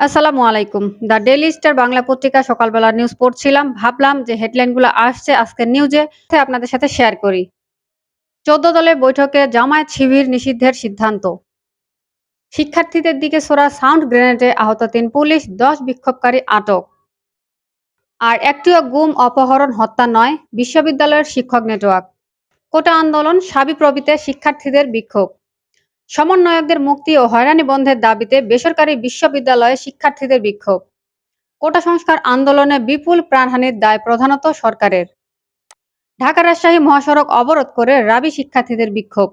আসসালামু আলাইকুম। The daily star Bangla পত্রিকা সকালবেলা নিউজ পড়ছিলাম। ভাবলাম যে হেডলাইনগুলো আসছে আজকের নিউজে আপনাদের সাথে শেয়ার করি। ১৪ দলের বৈঠকে জামায়াত শিবির নিষিদ্ধের সিদ্ধান্ত। শিক্ষার্থীদের দিকে ছোড়া সাউন্ড গ্রেনেডে আহত তিন পুলিশ, ১০ বিক্ষোভকারী আটক। আর একটিও গুম, অপহরণ, হত্যা নয়, বিশ্ববিদ্যালয়ের শিক্ষক নেটওয়ার্ক। কোটা আন্দোলন, সাবিপ্রবিতে শিক্ষার্থীদের বিক্ষোভ। সমন্বয়কদের মুক্তি ও হয়রানি বন্ধের দাবিতে বেসরকারি বিশ্ববিদ্যালয়ে শিক্ষার্থীদের বিক্ষোভ। কোটা সংস্কার আন্দোলনে বিপুল প্রাণহানির দায় প্রধানত সরকারের। ঢাকা রাজশাহী মহাসড়ক অবরোধ করে রাবি শিক্ষার্থীদের বিক্ষোভ।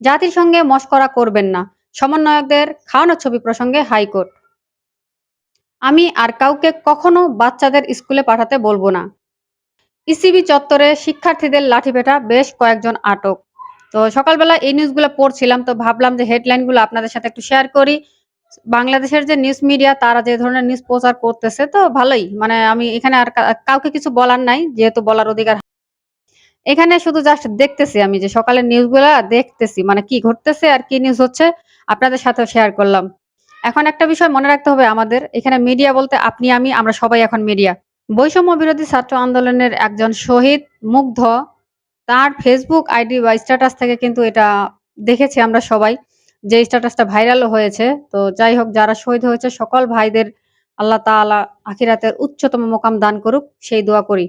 জাতির সঙ্গে মস্করা করবেন না, সমন্বয়কদের খাওয়ানো ছবি প্রসঙ্গে হাইকোর্ট। আমি আর কাউকে কখনো বাচ্চাদের স্কুলে পাঠাতে বলব না। ইসিবি চত্বরে শিক্ষার্থীদের লাঠিপেটা বেশ কয়েকজন আটক। তো সকালবেলা এই নিউজগুলো পড়ছিলাম, তো ভাবলাম যে হেডলাইনগুলো আপনাদের সাথে একটু শেয়ার করি। বাংলাদেশের যে নিউজ মিডিয়া তারা যে ধরনের নিউজ প্রচার করতেছে, তো ভালোই। মানে আমি এখানে আর কাউকে কিছু বলার নাই, যেহেতু বলার অধিকার। এখানে শুধু জাস্ট দেখতেছি আমি যে সকালের নিউজগুলো দেখতেছি মানে কি ঘটতেছে আর কি নিউজ হচ্ছে, আপনাদের সাথে শেয়ার করলাম। এখন একটা বিষয় মনে রাখতে হবে আমাদের, এখানে মিডিয়া বলতে আপনি, আমি, আমরা সবাই এখন মিডিয়া বৈষম্য বিরোধী ছাত্র আন্দোলনের একজন শহীদ, মুগ্ধ তার ফেসবুক আইডি বা স্ট্যাটাস থেকে কিন্তু এটা দেখেছি আমরা সবাই, যে স্ট্যাটাসটা ভাইরাল হয়েছে। তো যাই হোক, যারা শহীদ হয়েছে, সকল ভাইদের আল্লাহ তাআলা আখিরাতের উচ্চতম মোকাম দান করুক, সেই দোয়া করি।